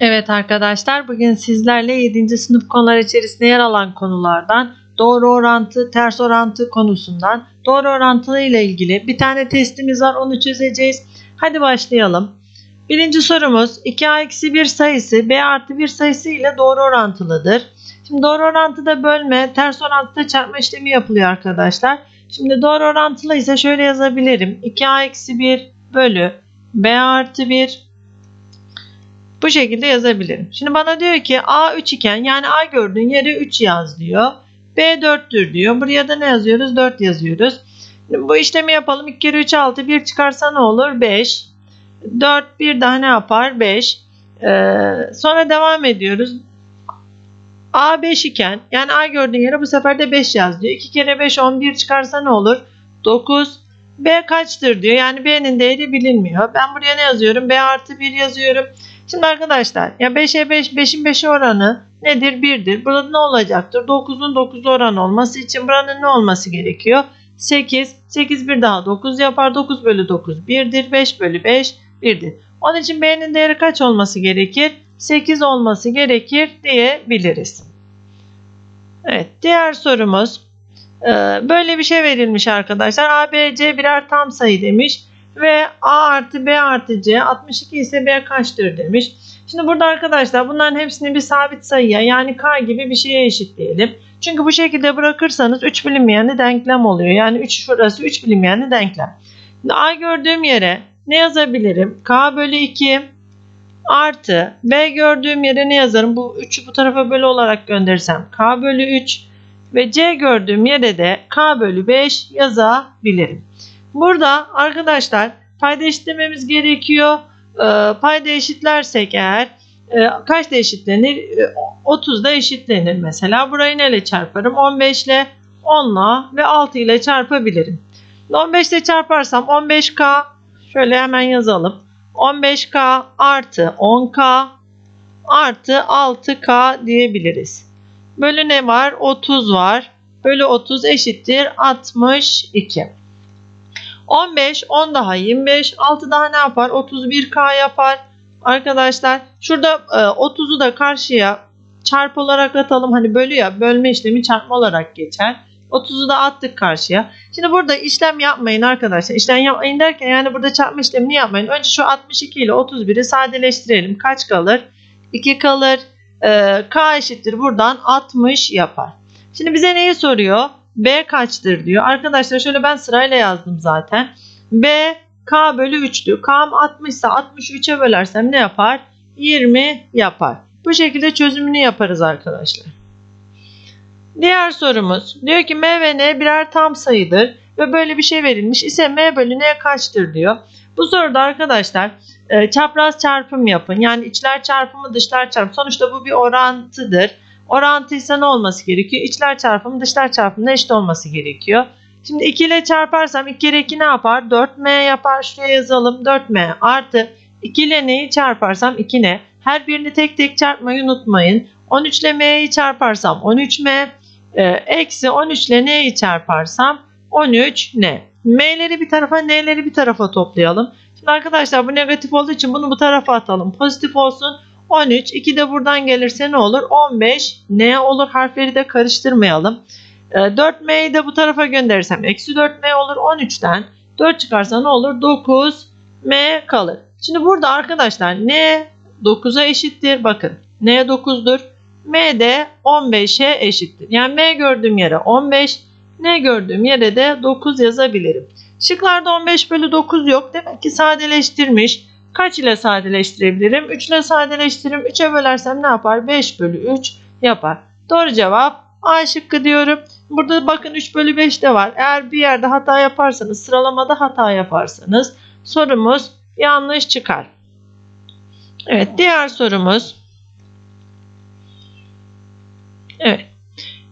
Evet arkadaşlar bugün sizlerle 7. sınıf konular içerisinde yer alan konulardan doğru orantı, ters orantı konusundan doğru orantılı ile ilgili bir tane testimiz var onu çözeceğiz. Hadi başlayalım. Birinci sorumuz 2a-1 sayısı b artı 1 sayısı ile doğru orantılıdır. Şimdi doğru orantıda bölme, ters orantıda çarpma işlemi yapılıyor arkadaşlar. Şimdi doğru orantılı ise şöyle yazabilirim. 2a-1 bölü b artı 1 bu şekilde yazabilirim. Şimdi bana diyor ki A 3 iken yani A gördüğün yere 3 yaz diyor. B 4'tür diyor. Buraya da ne yazıyoruz? 4 yazıyoruz. Bu işlemi yapalım. 2 kere 3 6 1 çıkarsa ne olur? 5. 4 bir daha ne yapar? 5. Ee, sonra devam ediyoruz. A 5 iken yani A gördüğün yere bu sefer de 5 yaz diyor. 2 kere 5 11 çıkarsa ne olur? 9. B kaçtır diyor. Yani B'nin değeri bilinmiyor. Ben buraya ne yazıyorum? B artı 1 yazıyorum. Şimdi arkadaşlar ya 5'e 5, 5'in 5'e oranı nedir? 1'dir. Burada ne olacaktır? 9'un 9 oranı olması için buranın ne olması gerekiyor? 8. 8 bir daha 9 yapar. 9 bölü 9 1'dir. 5 bölü 5 1'dir. Onun için B'nin değeri kaç olması gerekir? 8 olması gerekir diyebiliriz. Evet diğer sorumuz. Ee, böyle bir şey verilmiş arkadaşlar. A, B, C birer tam sayı demiş ve A artı B artı C 62 ise B kaçtır demiş. Şimdi burada arkadaşlar bunların hepsini bir sabit sayıya yani K gibi bir şeye eşitleyelim. Çünkü bu şekilde bırakırsanız 3 bilinmeyenli denklem oluyor. Yani 3 şurası 3 bilinmeyenli denklem. Şimdi A gördüğüm yere ne yazabilirim? K bölü 2 artı B gördüğüm yere ne yazarım? Bu 3'ü bu tarafa bölü olarak gönderirsem K bölü 3 ve C gördüğüm yere de K bölü 5 yazabilirim. Burada arkadaşlar payda eşitlememiz gerekiyor. E, payda eşitlersek eğer e, kaç da eşitlenir? E, 30 da eşitlenir mesela. Burayı neyle çarparım? 15 ile 10 ile ve 6 ile çarpabilirim. 15 ile çarparsam 15K şöyle hemen yazalım. 15K artı 10K artı 6K diyebiliriz. Bölü ne var? 30 var. Bölü 30 eşittir 62. 15, 10 daha 25, 6 daha ne yapar? 31K yapar. Arkadaşlar şurada e, 30'u da karşıya çarpı olarak atalım. Hani bölü ya bölme işlemi çarpma olarak geçer. 30'u da attık karşıya. Şimdi burada işlem yapmayın arkadaşlar. İşlem yapmayın derken yani burada çarpma işlemini yapmayın. Önce şu 62 ile 31'i sadeleştirelim. Kaç kalır? 2 kalır. Ee, K eşittir buradan 60 yapar. Şimdi bize neyi soruyor? B kaçtır diyor. Arkadaşlar şöyle ben sırayla yazdım zaten. B K bölü 3'tü. K'm 60 ise 63'e bölersem ne yapar? 20 yapar. Bu şekilde çözümünü yaparız arkadaşlar. Diğer sorumuz. Diyor ki M ve N birer tam sayıdır ve böyle bir şey verilmiş ise M bölü N kaçtır diyor. Bu soruda arkadaşlar e, çapraz çarpım yapın. Yani içler çarpımı dışlar çarpımı. Sonuçta bu bir orantıdır. Orantı ise ne olması gerekiyor? İçler çarpımı dışlar çarpımına eşit olması gerekiyor. Şimdi 2 ile çarparsam 2 kere 2 ne yapar? 4m yapar. Şuraya yazalım. 4m artı 2 ile neyi çarparsam 2n. Her birini tek tek çarpmayı unutmayın. 13 ile m'yi çarparsam 13m. E, eksi 13 ile n'yi çarparsam 13n. M'leri bir tarafa n'leri bir tarafa toplayalım. Şimdi arkadaşlar bu negatif olduğu için bunu bu tarafa atalım. Pozitif olsun. 13. 2 de buradan gelirse ne olur? 15. Ne olur? Harfleri de karıştırmayalım. 4m'yi ee, de bu tarafa gönderirsem eksi 4m olur. 13'ten 4 çıkarsa ne olur? 9m kalır. Şimdi burada arkadaşlar n 9'a eşittir. Bakın n 9'dur. m de 15'e eşittir. Yani m gördüğüm yere 15, n gördüğüm yere de 9 yazabilirim. Şıklarda 15 bölü 9 yok. Demek ki sadeleştirmiş. Kaç ile sadeleştirebilirim? 3 ile sadeleştiririm. 3'e bölersem ne yapar? 5 bölü 3 yapar. Doğru cevap A şıkkı diyorum. Burada bakın 3 bölü 5 de var. Eğer bir yerde hata yaparsanız, sıralamada hata yaparsanız sorumuz yanlış çıkar. Evet diğer sorumuz. Evet.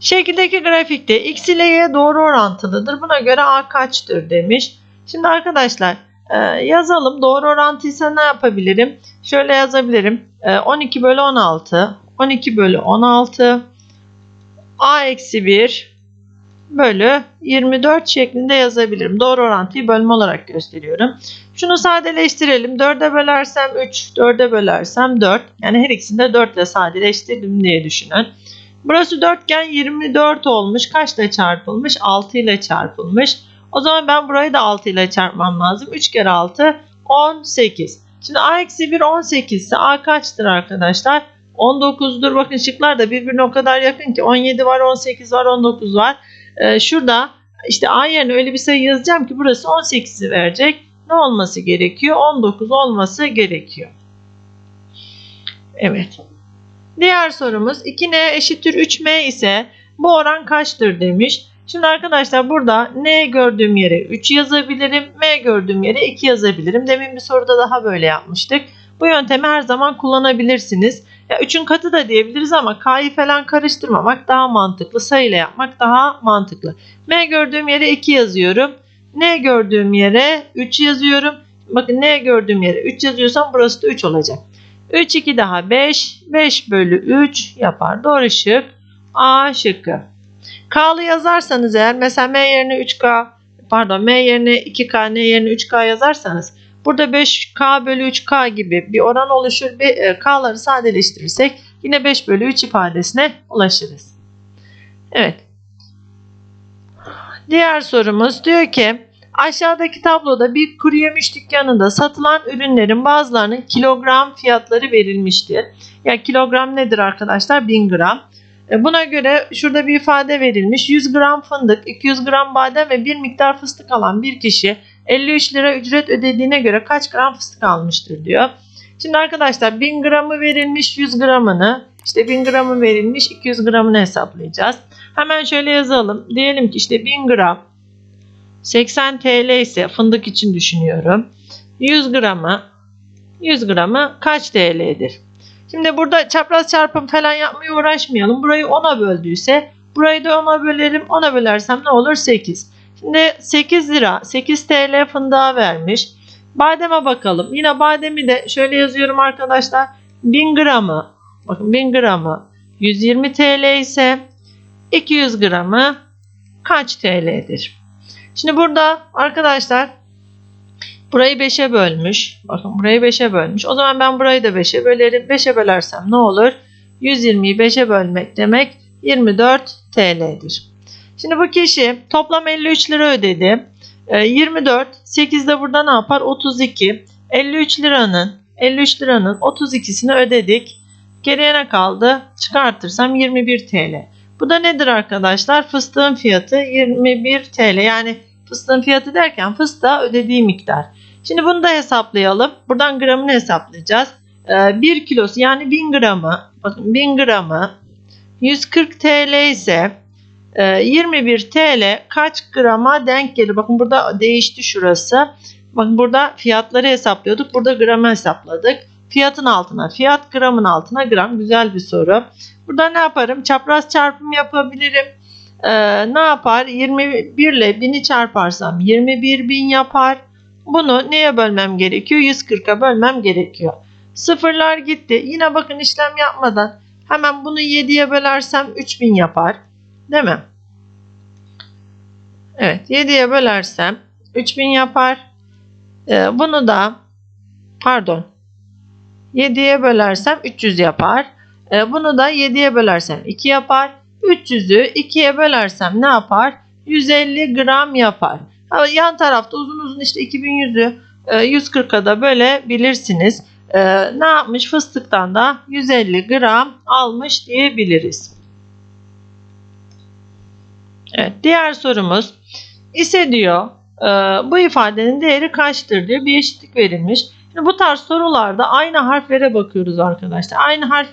Şekildeki grafikte x ile y doğru orantılıdır. Buna göre a kaçtır demiş. Şimdi arkadaşlar ee, yazalım. Doğru orantıysa ne yapabilirim? Şöyle yazabilirim. Ee, 12 bölü 16. 12 bölü 16. A eksi 1 bölü 24 şeklinde yazabilirim. Doğru orantıyı bölme olarak gösteriyorum. Şunu sadeleştirelim. 4'e bölersem 3, 4'e bölersem 4. Yani her ikisini de 4 ile sadeleştirdim diye düşünün. Burası dörtgen 24 olmuş. Kaçla çarpılmış? 6 ile çarpılmış. O zaman ben burayı da 6 ile çarpmam lazım. 3 kere 6 18. Şimdi a eksi 1 18 ise a kaçtır arkadaşlar? 19'dur. Bakın şıklar da birbirine o kadar yakın ki 17 var, 18 var, 19 var. Ee, şurada işte a yerine öyle bir sayı yazacağım ki burası 18'i verecek. Ne olması gerekiyor? 19 olması gerekiyor. Evet. Diğer sorumuz 2n eşittir 3m ise bu oran kaçtır demiş. Şimdi arkadaşlar burada n gördüğüm yere 3 yazabilirim. m gördüğüm yere 2 yazabilirim. Demin bir soruda daha böyle yapmıştık. Bu yöntemi her zaman kullanabilirsiniz. Ya 3'ün katı da diyebiliriz ama k'yı falan karıştırmamak daha mantıklı. Sayıyla yapmak daha mantıklı. m gördüğüm yere 2 yazıyorum. n gördüğüm yere 3 yazıyorum. Bakın n gördüğüm yere 3 yazıyorsam burası da 3 olacak. 3 2 daha 5. 5 bölü 3 yapar. Doğru şık. A şıkkı. K'lı yazarsanız eğer mesela M yerine 3K pardon M yerine 2K N yerine 3K yazarsanız burada 5K bölü 3K gibi bir oran oluşur. Bir, e, K'ları sadeleştirirsek yine 5 bölü 3 ifadesine ulaşırız. Evet. Diğer sorumuz diyor ki aşağıdaki tabloda bir kuru yemiş dükkanında satılan ürünlerin bazılarının kilogram fiyatları verilmiştir. Ya kilogram nedir arkadaşlar? 1000 gram. E, Buna göre şurada bir ifade verilmiş. 100 gram fındık, 200 gram badem ve bir miktar fıstık alan bir kişi 53 lira ücret ödediğine göre kaç gram fıstık almıştır diyor. Şimdi arkadaşlar 1000 gramı verilmiş 100 gramını işte 1000 gramı verilmiş 200 gramını hesaplayacağız. Hemen şöyle yazalım. Diyelim ki işte 1000 gram 80 TL ise fındık için düşünüyorum. 100 gramı 100 gramı kaç TL'dir? Şimdi burada çapraz çarpım falan yapmaya uğraşmayalım. Burayı 10'a böldüyse burayı da 10'a bölerim. 10'a bölersem ne olur? 8. Şimdi 8 lira 8 TL fındığa vermiş. Bademe bakalım. Yine bademi de şöyle yazıyorum arkadaşlar. 1000 gramı bakın 1000 gramı 120 TL ise 200 gramı kaç TL'dir? Şimdi burada arkadaşlar burayı 5'e bölmüş. Bakın burayı 5'e bölmüş. O zaman ben burayı da 5'e bölerim. 5'e bölersem ne olur? 120'yi 5'e bölmek demek 24 TL'dir. Şimdi bu kişi toplam 53 lira ödedi. Ee, 24 8 de burada ne yapar? 32. 53 liranın 53 liranın 32'sini ödedik. Geriye ne kaldı? Çıkartırsam 21 TL. Bu da nedir arkadaşlar? Fıstığın fiyatı 21 TL. Yani fıstığın fiyatı derken fıstığa ödediği miktar. Şimdi bunu da hesaplayalım. Buradan gramını hesaplayacağız. Ee, 1 kilosu yani 1000 gramı bakın 1000 gramı 140 TL ise e, 21 TL kaç grama denk gelir? Bakın burada değişti şurası. Bakın burada fiyatları hesaplıyorduk. Burada gramı hesapladık. Fiyatın altına fiyat gramın altına gram. Güzel bir soru. Burada ne yaparım? Çapraz çarpım yapabilirim. Ee, ne yapar? 21 ile 1000'i çarparsam 21 bin yapar. Bunu neye bölmem gerekiyor? 140'a bölmem gerekiyor. Sıfırlar gitti. Yine bakın işlem yapmadan hemen bunu 7'ye bölersem 3000 yapar. Değil mi? Evet 7'ye bölersem 3000 yapar. Ee, bunu da pardon 7'ye bölersem 300 yapar. Ee, bunu da 7'ye bölersem 2 yapar. 300'ü 2'ye bölersem ne yapar? 150 gram yapar. Ama yan tarafta uzun uzun işte 2100'ü e, 140'a da bölebilirsiniz. E, ne yapmış? Fıstıktan da 150 gram almış diyebiliriz. Evet, diğer sorumuz ise diyor e, bu ifadenin değeri kaçtır diyor. Bir eşitlik verilmiş. Şimdi bu tarz sorularda aynı harflere bakıyoruz arkadaşlar. Aynı harf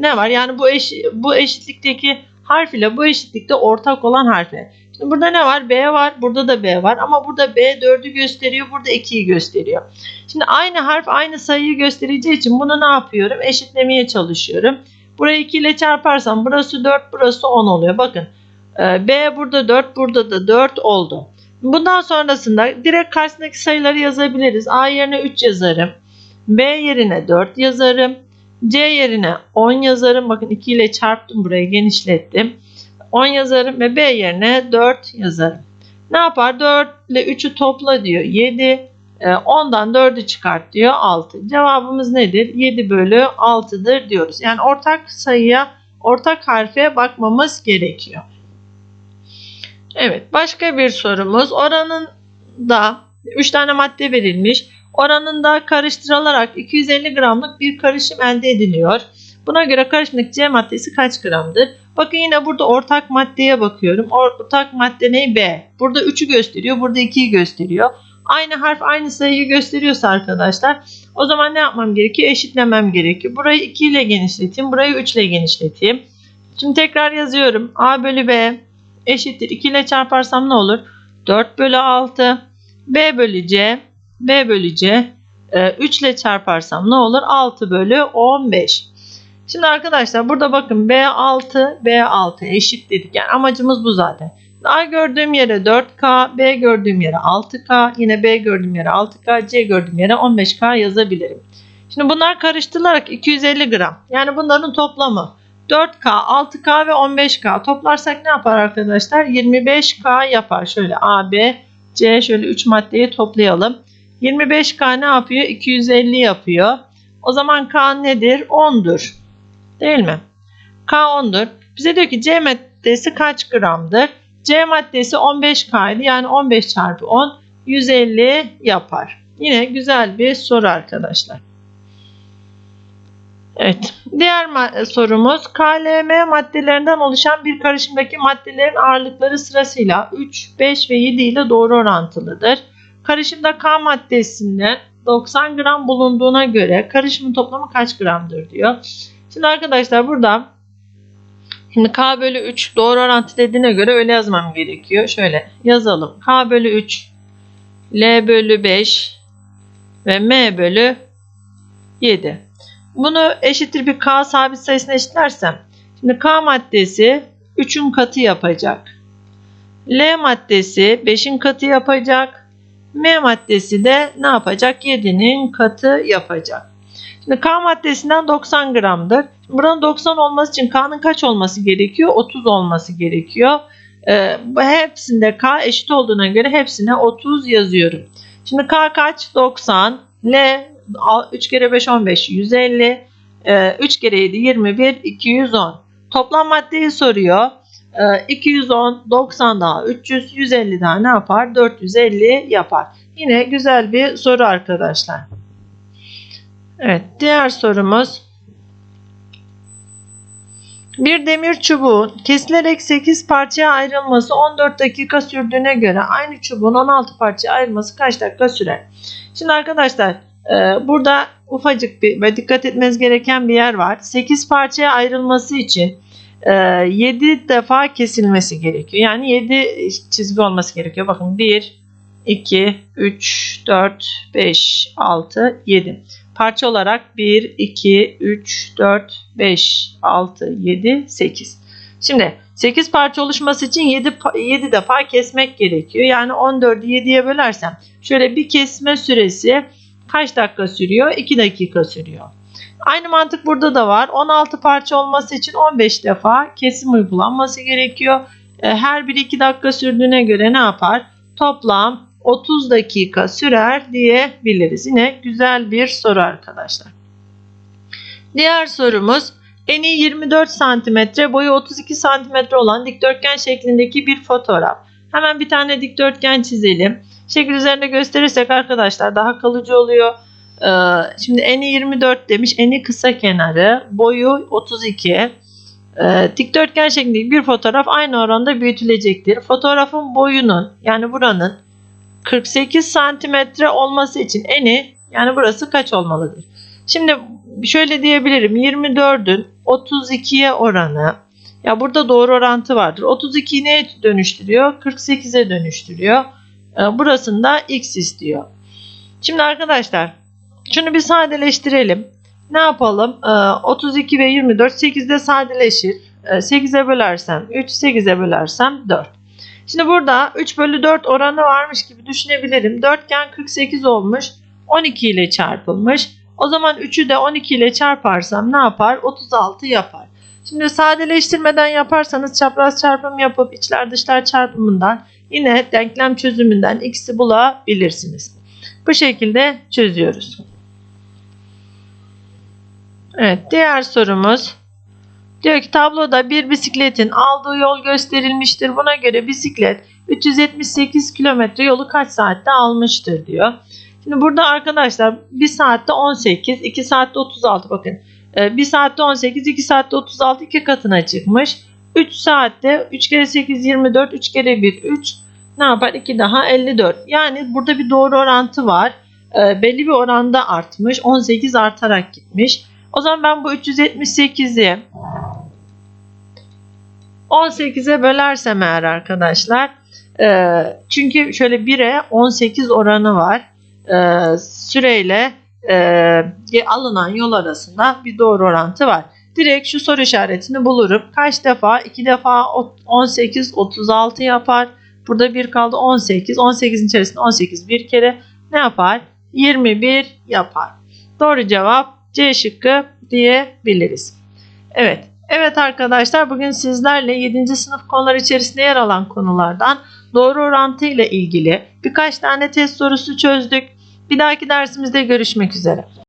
ne var? Yani bu eş, bu eşitlikteki harf ile bu eşitlikte ortak olan harfler. Şimdi burada ne var? B var. Burada da B var. Ama burada B 4'ü gösteriyor. Burada 2'yi gösteriyor. Şimdi aynı harf aynı sayıyı göstereceği için bunu ne yapıyorum? Eşitlemeye çalışıyorum. Burayı 2 ile çarparsam burası 4 burası 10 oluyor. Bakın e, B burada 4 burada da 4 oldu. Bundan sonrasında direkt karşısındaki sayıları yazabiliriz. A yerine 3 yazarım. B yerine 4 yazarım. C yerine 10 yazarım. Bakın 2 ile çarptım burayı genişlettim. 10 yazarım ve B yerine 4 yazarım. Ne yapar? 4 ile 3'ü topla diyor. 7. E, 10'dan 4'ü çıkart diyor 6. Cevabımız nedir? 7 bölü 6'dır diyoruz. Yani ortak sayıya, ortak harfe bakmamız gerekiyor. Evet başka bir sorumuz. Oranında 3 tane madde verilmiş. Oranında karıştırılarak 250 gramlık bir karışım elde ediliyor. Buna göre karışımdaki C maddesi kaç gramdır? Bakın yine burada ortak maddeye bakıyorum. Ortak madde ne? B. Burada 3'ü gösteriyor. Burada 2'yi gösteriyor. Aynı harf aynı sayıyı gösteriyorsa arkadaşlar o zaman ne yapmam gerekiyor? Eşitlemem gerekiyor. Burayı 2 ile genişleteyim. Burayı 3 ile genişleteyim. Şimdi tekrar yazıyorum. A bölü B eşittir. 2 ile çarparsam ne olur? 4 bölü 6. B bölü C. B bölü C. 3 ile çarparsam ne olur? 6 bölü 15. Şimdi arkadaşlar burada bakın B6 B6 eşit dedik. Yani amacımız bu zaten. A gördüğüm yere 4K, B gördüğüm yere 6K, yine B gördüğüm yere 6K, C gördüğüm yere 15K yazabilirim. Şimdi bunlar karıştırılarak 250 gram. Yani bunların toplamı 4K, 6K ve 15K. Toplarsak ne yapar arkadaşlar? 25K yapar. Şöyle A, B, C şöyle 3 maddeyi toplayalım. 25K ne yapıyor? 250 yapıyor. O zaman K nedir? 10'dur. Değil mi? K 10'dur. Bize diyor ki C maddesi kaç gramdır? C maddesi 15K idi. Yani 15 çarpı 10 150 yapar. Yine güzel bir soru arkadaşlar. Evet. Diğer sorumuz KLM maddelerinden oluşan bir karışımdaki maddelerin ağırlıkları sırasıyla 3, 5 ve 7 ile doğru orantılıdır. Karışımda K maddesinde 90 gram bulunduğuna göre karışımın toplamı kaç gramdır diyor. Şimdi arkadaşlar burada şimdi K bölü 3 doğru orantı dediğine göre öyle yazmam gerekiyor. Şöyle yazalım. K bölü 3 L bölü 5 ve M bölü 7. Bunu eşittir bir K sabit sayısına eşitlersem şimdi K maddesi 3'ün katı yapacak. L maddesi 5'in katı yapacak. M maddesi de ne yapacak? 7'nin katı yapacak. Şimdi K maddesinden 90 gramdır. Buranın 90 olması için K'nın kaç olması gerekiyor? 30 olması gerekiyor. Ee, hepsinde K eşit olduğuna göre hepsine 30 yazıyorum. Şimdi K kaç? 90. L 3 kere 5 15 150. Ee, 3 kere 7 21 210. Toplam maddeyi soruyor. Ee, 210 90 daha 300 150 daha ne yapar? 450 yapar. Yine güzel bir soru arkadaşlar. Evet, diğer sorumuz. Bir demir çubuğun kesilerek 8 parçaya ayrılması 14 dakika sürdüğüne göre aynı çubuğun 16 parçaya ayrılması kaç dakika sürer? Şimdi arkadaşlar e, burada ufacık bir ve dikkat etmeniz gereken bir yer var. 8 parçaya ayrılması için 7 e, defa kesilmesi gerekiyor. Yani 7 çizgi olması gerekiyor. Bakın 1, 2, 3, 4, 5, 6, 7 parça olarak 1, 2, 3, 4, 5, 6, 7, 8. Şimdi 8 parça oluşması için 7, 7 defa kesmek gerekiyor. Yani 14'ü 7'ye bölersem şöyle bir kesme süresi kaç dakika sürüyor? 2 dakika sürüyor. Aynı mantık burada da var. 16 parça olması için 15 defa kesim uygulanması gerekiyor. E, her biri 2 dakika sürdüğüne göre ne yapar? Toplam 30 dakika sürer diyebiliriz. Yine güzel bir soru arkadaşlar. Diğer sorumuz eni 24 cm, boyu 32 cm olan dikdörtgen şeklindeki bir fotoğraf. Hemen bir tane dikdörtgen çizelim. Şekil üzerinde gösterirsek arkadaşlar daha kalıcı oluyor. Ee, şimdi eni 24 demiş. Eni kısa kenarı, boyu 32. Ee, dikdörtgen şeklindeki bir fotoğraf aynı oranda büyütülecektir. Fotoğrafın boyunun yani buranın 48 santimetre olması için eni yani burası kaç olmalıdır? Şimdi şöyle diyebilirim 24'ün 32'ye oranı ya burada doğru orantı vardır. 32'yi neye dönüştürüyor? 48'e dönüştürüyor. Ee, burasında x istiyor. Şimdi arkadaşlar şunu bir sadeleştirelim. Ne yapalım? 32 ee, ve 24 8'de sadeleşir. 8'e ee, bölersem 3, 8'e bölersem 4. Şimdi burada 3 bölü 4 oranı varmış gibi düşünebilirim. Dörtgen 48 olmuş. 12 ile çarpılmış. O zaman 3'ü de 12 ile çarparsam ne yapar? 36 yapar. Şimdi sadeleştirmeden yaparsanız çapraz çarpım yapıp içler dışlar çarpımından yine denklem çözümünden x'i bulabilirsiniz. Bu şekilde çözüyoruz. Evet, diğer sorumuz. Diyor ki tabloda bir bisikletin aldığı yol gösterilmiştir. Buna göre bisiklet 378 kilometre yolu kaç saatte almıştır diyor. Şimdi burada arkadaşlar 1 saatte 18, 2 saatte 36 bakın. 1 saatte 18, 2 saatte 36 iki katına çıkmış. 3 saatte 3 kere 8 24, 3 kere 1 3 ne yapar? 2 daha 54. Yani burada bir doğru orantı var. E, belli bir oranda artmış. 18 artarak gitmiş. O zaman ben bu 378'i 18'e bölersem eğer arkadaşlar e, çünkü şöyle 1'e 18 oranı var. E, süreyle e, alınan yol arasında bir doğru orantı var. Direkt şu soru işaretini bulurum. Kaç defa? 2 defa 18 36 yapar. Burada 1 kaldı 18. 18'in içerisinde 18 bir kere ne yapar? 21 yapar. Doğru cevap C şıkkı diyebiliriz. Evet. Evet arkadaşlar bugün sizlerle 7. sınıf konular içerisinde yer alan konulardan doğru orantı ile ilgili birkaç tane test sorusu çözdük. Bir dahaki dersimizde görüşmek üzere.